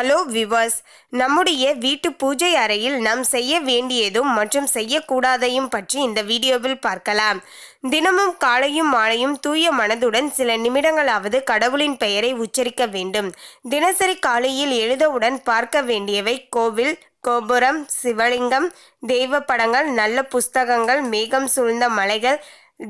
Hello viewers நம்முடைய வீட்டு பூஜை அறையில் நாம் செய்ய வேண்டியதும் மற்றும் செய்யக்கூடாதையும் பற்றி இந்த வீடியோவில் பார்க்கலாம். தினமும் காலையும் மாலையும் தூய மனதுடன் சில நிமிடங்களாவது கடவுளின் பெயரை உச்சரிக்க வேண்டும். தினசரி காலையில் எழுதவுடன் பார்க்க வேண்டியவை கோவில் கோபுரம் சிவலிங்கம் தெய்வ படங்கள் நல்ல புஸ்தகங்கள் மேகம் சூழ்ந்த மலைகள்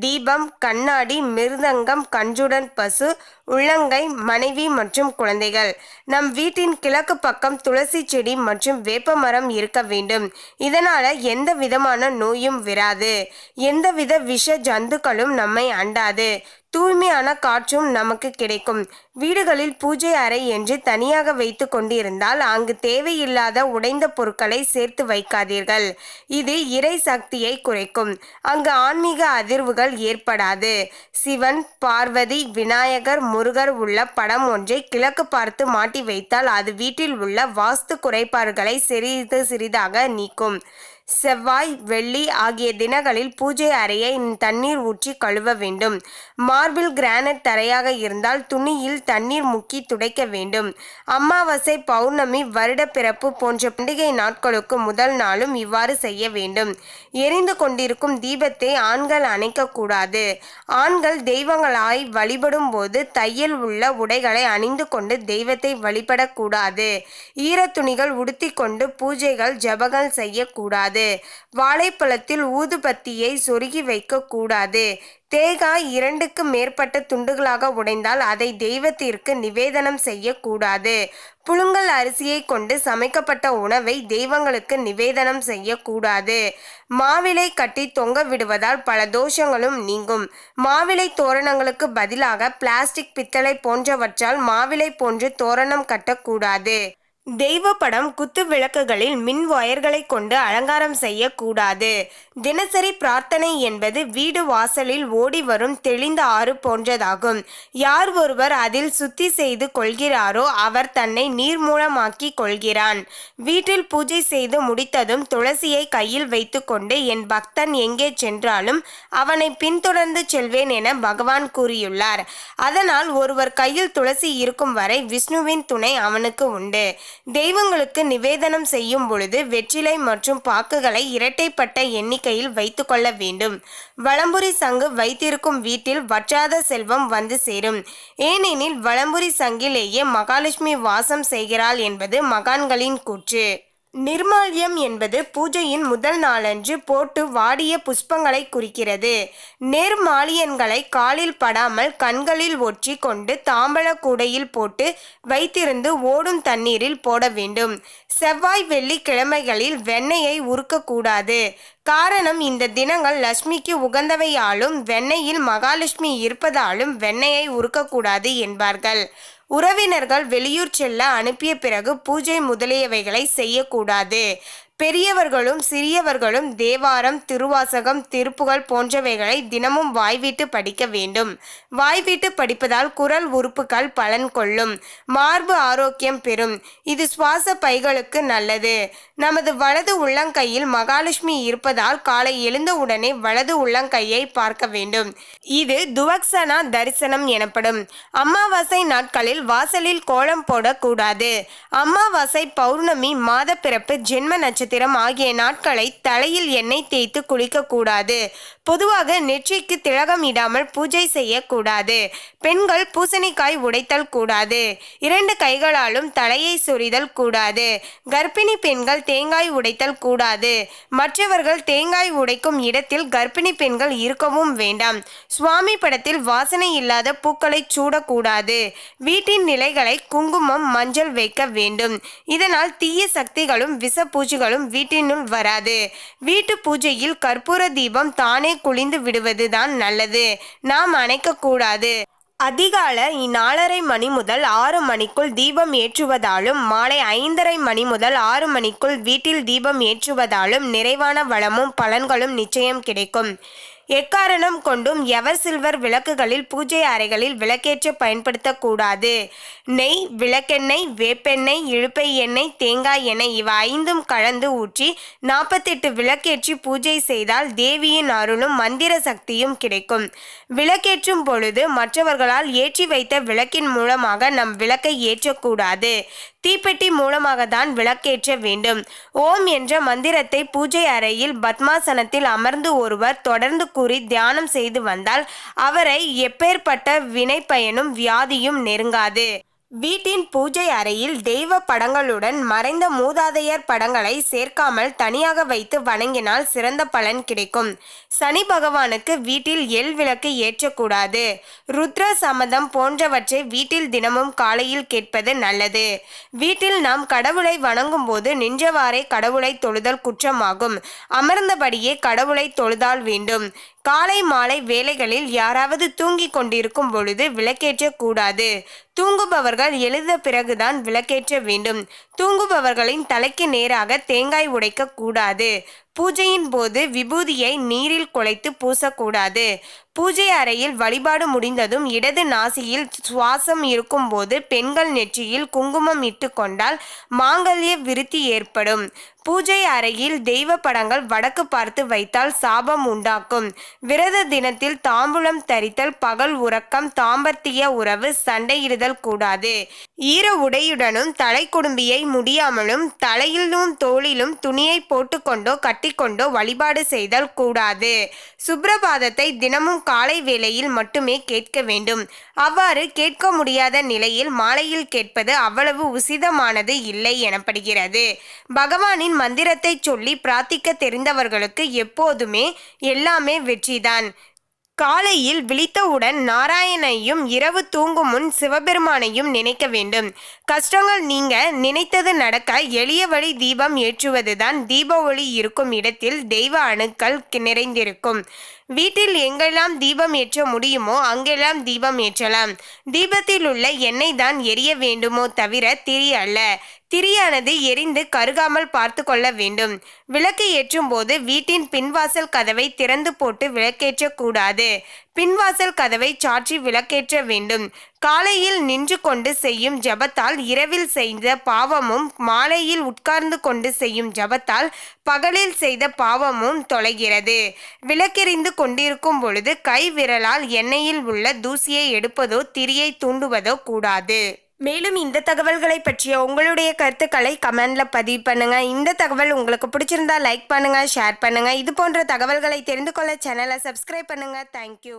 தீபம் கண்ணாடி மிருதங்கம் கஞ்சுடன் பசு உள்ளங்கை மனைவி மற்றும் குழந்தைகள். நம் வீட்டின் கிழக்கு பக்கம் துளசி செடி மற்றும் வேப்பமரம் இருக்க வேண்டும். இதனால எந்த விதமான நோயும் விராது. எந்தவித விஷ ஜந்துக்களும் நம்மை அண்டாது. தூய்மையான காற்றும் நமக்கு கிடைக்கும். வீடுகளில் பூஜை அறை என்று தனியாக வைத்து கொண்டிருந்தால் அங்கு தேவையில்லாத உடைந்த பொருட்களை சேர்த்து வைக்காதீர்கள். இது இறை சக்தியை குறைக்கும். அங்கு ஆன்மீக அதிர்வுகள் ஏற்படாது. சிவன் பார்வதி விநாயகர் முருகர் உள்ள படம் ஒன்றை கிழக்கு பார்த்து மாட்டி வைத்தால் அது வீட்டில் உள்ள வாஸ்து குறைபாடுகளை சிறிது சிறிதாக நீக்கும். செவ்வாய் வெள்ளி ஆகிய தினங்களில் பூஜை அறையை தண்ணீர் ஊற்றி கழுவ வேண்டும். மார்பிள் கிரானைட் தரையாக இருந்தால் துணியில் தண்ணீர் முக்கி துடைக்க வேண்டும். அமாவாசை பௌர்ணமி வருட பிறப்பு போன்ற பண்டிகை நாட்களுக்கு முதல் நாளும் இவ்வாறு செய்ய வேண்டும். எரிந்து கொண்டிருக்கும் தீபத்தை ஆண்கள் அணைக்கக்கூடாது ஆண்கள் தெய்வங்களாய் வழிபடும் போது தையல் உள்ள உடைகளை அணிந்து கொண்டு தெய்வத்தை வழிபடக்கூடாது ஈரத்துணிகள் உடுத்திக்கொண்டு பூஜைகள் ஜபங்கள் செய்யக்கூடாது வாழைப்பழத்தில் ஊதுபத்தியை சொருகி வைக்கக்கூடாது தேங்காய் இரண்டுக்கு மேற்பட்ட துண்டுகளாக உடைந்தால் அதை தெய்வத்திற்கு நிவேதனம் செய்யக்கூடாது புழுங்கல் அரிசியை கொண்டு சமைக்கப்பட்ட உணவை தெய்வங்களுக்கு நிவேதனம் செய்யக்கூடாது மாவிலை கட்டி தொங்க விடுவதால் பல தோஷங்களும் நீங்கும். மாவிலை தோரணங்களுக்கு பதிலாக பிளாஸ்டிக் பித்தளை போன்றவற்றால் மாவிலை போன்று தோரணம் கட்டக்கூடாது தெய்வ படம் குத்து விளக்குகளில் மின் ஒயர்களை கொண்டு அலங்காரம் செய்யக்கூடாது. தினசரி பிரார்த்தனை என்பது வீடு வாசலில் ஓடி வரும் தெளிந்த ஆறு போன்றதாகும். யார் ஒருவர் அதில் சுத்தி செய்து கொள்கிறாரோ அவர் தன்னை நீர்மூலமாக்கி கொள்கிறான். வீட்டில் பூஜை செய்து முடித்ததும் துளசியை கையில் வைத்துக்கொண்டு என் பக்தன் எங்கே சென்றாலும் அவனை பின்தொடர்ந்து செல்வேன் என பகவான் கூறியுள்ளார். அதனால் ஒருவர் கையில் துளசி இருக்கும் வரை விஷ்ணுவின் துணை அவனுக்கு உண்டு. தெய்வங்களுக்கு நிவேதனம் செய்யும் பொழுது வெற்றிலை மற்றும் பாக்குகளை இரட்டைப்பட்ட எண்ணிக்கையில் வைத்து கொள்ள வேண்டும். வளம்புரி சங்கு வைத்திருக்கும் வீட்டில் வற்றாத செல்வம் வந்து சேரும். ஏனெனில் வளம்புரி சங்கிலேயே மகாலட்சுமி வாசம் செய்கிறாள் என்பது மகான்களின் கூற்று. நிர்மால்யம் என்பது பூஜையின் முதல் நாளன்று போட்டு வாடிய புஷ்பங்களை குறிக்கிறது. நேர்மாலியன்களை காலில் படாமல் கண்களில் ஒற்றி கொண்டு தாம்பல கூடையில் போட்டு வைத்திருந்து ஓடும் தண்ணீரில் போட வேண்டும். செவ்வாய் வெள்ளி கிழமைகளில் வெண்ணெயை உருக்கக்கூடாது காரணம் இந்த தினங்கள் லட்சுமிக்கு உகந்தவையாலும் வெண்ணெயில் மகாலட்சுமி இருப்பதாலும் வெண்ணெயை உருக்கக்கூடாது என்பார்கள். உறவினர்கள் வெளியூர் செல்ல அனுப்பிய பிறகு பூஜை முதலியவைகளை செய்யக்கூடாது. பெரியவர்களும் சிறியவர்களும் தேவாரம் திருவாசகம் திருப்புகள் போன்றவைகளை தினமும் வாய்விட்டு படிக்க வேண்டும். வாய்விட்டு படிப்பதால் குரல் உறுப்புகள் பலன் கொள்ளும். மார்பு ஆரோக்கியம் பெறும். இது சுவாச பைகளுக்கு நல்லது. நமது வலது உள்ளங்கையில் மகாலட்சுமி இருப்பதால் காலை எழுந்தவுடனே வலது உள்ளங்கையை பார்க்க வேண்டும். இது துவக்சனா தரிசனம் எனப்படும். அமாவாசை நாட்களில் வாசலில் கோலம் போடக்கூடாது. அமாவாசை பௌர்ணமி மாத பிறப்பு ஜென்ம நட்சத்திரம் ஆகிய நாட்களை தலையில் எண்ணெய் தேய்த்து குளிக்கக்கூடாது. பொதுவாக நெற்றிக்கு திலகம் இடாமல் பூஜை செய்யக்கூடாது. பெண்கள் பூசணிக்காய் உடைத்தல் கூடாது. இரண்டு கைகளாலும் தலையை சொரிதல் கூடாது. கர்ப்பிணி பெண்கள் தேங்காய் உடைத்தல் கூடாது. மற்றவர்கள் தேங்காய் உடைக்கும் இடத்தில் கர்ப்பிணி பெண்கள் இருக்கவும் வேண்டாம். சுவாமி படத்தில் வாசனை இல்லாத பூக்களை சூடக்கூடாது. வீட்டின் நிலைகளை குங்குமம் மஞ்சள் வைக்க வேண்டும். இதனால் தீய சக்திகளும் விஷ பூச்சிகளும் வீட்டினுள் வராது. வீட்டு பூஜையில் கற்பூர தீபம் தானே குளிந்து விடுவதுதான் நல்லது. நாம் அணைக்கக்கூடாது அதிகாலை நாலரை மணி முதல் ஆறு மணிக்குள் தீபம் ஏற்றுவதாலும் மாலை ஐந்தரை மணி முதல் ஆறு மணிக்குள் வீட்டில் தீபம் ஏற்றுவதாலும் நிறைவான வளமும் பலன்களும் நிச்சயம் கிடைக்கும். எக்காரணம் கொண்டும் எவர் சில்வர் விளக்குகளில் பூஜை அறைகளில் விளக்கேற்ற பயன்படுத்தக்கூடாது? நெய் விளக்கெண்ணெய் வேப்பெண்ணெய் இழுப்பை எண்ணெய் தேங்காய் எண்ணெய் இவை ஐந்தும் கலந்து ஊற்றி நாற்பத்தெட்டு விளக்கேற்றி பூஜை செய்தால் தேவியின் அருளும் மந்திர சக்தியும் கிடைக்கும். விளக்கேற்றும் பொழுது மற்றவர்களால் ஏற்றி வைத்த விளக்கின் மூலமாக நம் விளக்கை ஏற்றக்கூடாது. தீப்பெட்டி மூலமாக தான் விளக்கேற்ற வேண்டும். ஓம் என்ற மந்திரத்தை பூஜை அறையில் பத்மாசனத்தில் அமர்ந்து ஒருவர் தொடர்ந்து கூறி தியானம் செய்து வந்தால் அவரை எப்பேற்பட்ட வினை பயனும் வியாதியும் நெருங்காது. வீட்டின் பூஜை அறையில் தெய்வ படங்களுடன் மறைந்த மூதாதையர் படங்களை சேர்க்காமல் தனியாக வைத்து வணங்கினால் சிறந்த பலன் கிடைக்கும். சனி பகவானுக்கு வீட்டில் எல் விளக்கு ஏற்றக்கூடாது. ருத்ர சமதம் போன்றவற்றை வீட்டில் தினமும் காலையில் கேட்பது நல்லது. வீட்டில் நாம் கடவுளை வணங்கும் போது நின்றவாறே கடவுளை தொழுதல் குற்றமாகும். அமர்ந்தபடியே கடவுளை தொழுதால் வேண்டும். காலை மாலை வேலைகளில் யாராவது தூங்கிக் கொண்டிருக்கும் பொழுது விளக்கேற்ற கூடாது. தூங்குபவர்கள் எழுத பிறகுதான் விளக்கேற்ற வேண்டும். தூங்குபவர்களின் தலைக்கு நேராக தேங்காய் உடைக்க கூடாது. பூஜையின் போது விபூதியை நீரில் குலைத்து பூசக்கூடாது. பூஜை அறையில் வழிபாடு முடிந்ததும் இடது நாசியில் சுவாசம் இருக்கும்போது பெண்கள் நெற்றியில் குங்குமம் இட்டு கொண்டால் மாங்கல்ய விருத்தி ஏற்படும். பூஜை அறையில் தெய்வ படங்கள் வடக்கு பார்த்து வைத்தால் சாபம் உண்டாக்கும். விரத தினத்தில் தாம்பூலம் தரித்தல் பகல் உறக்கம் தாம்பத்திய உறவு சண்டையிடுதல் கூடாது. ஈர உடையுடனும் தலை குடும்பியை முடியாமலும் தலையிலும் தோளிலும் துணியை போட்டுக்கொண்டோ கட்டிக்கொண்டோ வழிபாடு செய்தல் கூடாது. சுப்ரபாதத்தை தினமும் காலை வேளையில் மட்டுமே கேட்க வேண்டும். அவ்வாறு கேட்க முடியாத நிலையில் மாலையில் கேட்பது அவ்வளவு உசிதமானது இல்லை எனப்படுகிறது. பகவானின் மந்திரத்தை சொல்லி பிரார்த்திக்க தெரிந்தவர்களுக்கு எப்போதுமே எல்லாமே வெற்றிதான். காலையில் விழித்தவுடன் நாராயணையும் இரவு தூங்கும் முன் சிவபெருமானையும் நினைக்க வேண்டும். கஷ்டங்கள் நீங்க நினைத்தது நடக்க எளிய வழி தீபம் ஏற்றுவதுதான் தீப ஒளி இருக்கும் இடத்தில் தெய்வ அணுக்கள் நிறைந்திருக்கும். வீட்டில் எங்கெல்லாம் தீபம் ஏற்ற முடியுமோ அங்கெல்லாம் தீபம் ஏற்றலாம். தீபத்தில் உள்ள எண்ணெய் தான் எரிய வேண்டுமோ தவிர திரி அல்ல. திரியானது எரிந்து கருகாமல் பார்த்து கொள்ள வேண்டும். விளக்கு ஏற்றும் போது வீட்டின் பின்வாசல் கதவை திறந்து போட்டு விளக்கேற்றக்கூடாது பின்வாசல் கதவை சாற்றி விளக்கேற்ற வேண்டும். காலையில் நின்று கொண்டு செய்யும் ஜபத்தால் இரவில் செய்த பாவமும் மாலையில் உட்கார்ந்து கொண்டு செய்யும் ஜபத்தால் பகலில் செய்த பாவமும் தொலைகிறது. விளக்கெறிந்து கொண்டிருக்கும் பொழுது கை விரலால் எண்ணெயில் உள்ள தூசியை எடுப்பதோ திரியை தூண்டுவதோ கூடாது. மேலும் இந்த தகவல்களை பற்றிய உங்களுடைய கருத்துக்களை கமெண்ட்ல பதிவு பண்ணுங்க. இந்த தகவல் உங்களுக்கு பிடிச்சிருந்தா லைக் பண்ணுங்க ஷேர் பண்ணுங்க. இது போன்ற தகவல்களை தெரிந்து கொள்ள சேனலை சப்ஸ்கிரைப் பண்ணுங்க. தேங்க்யூ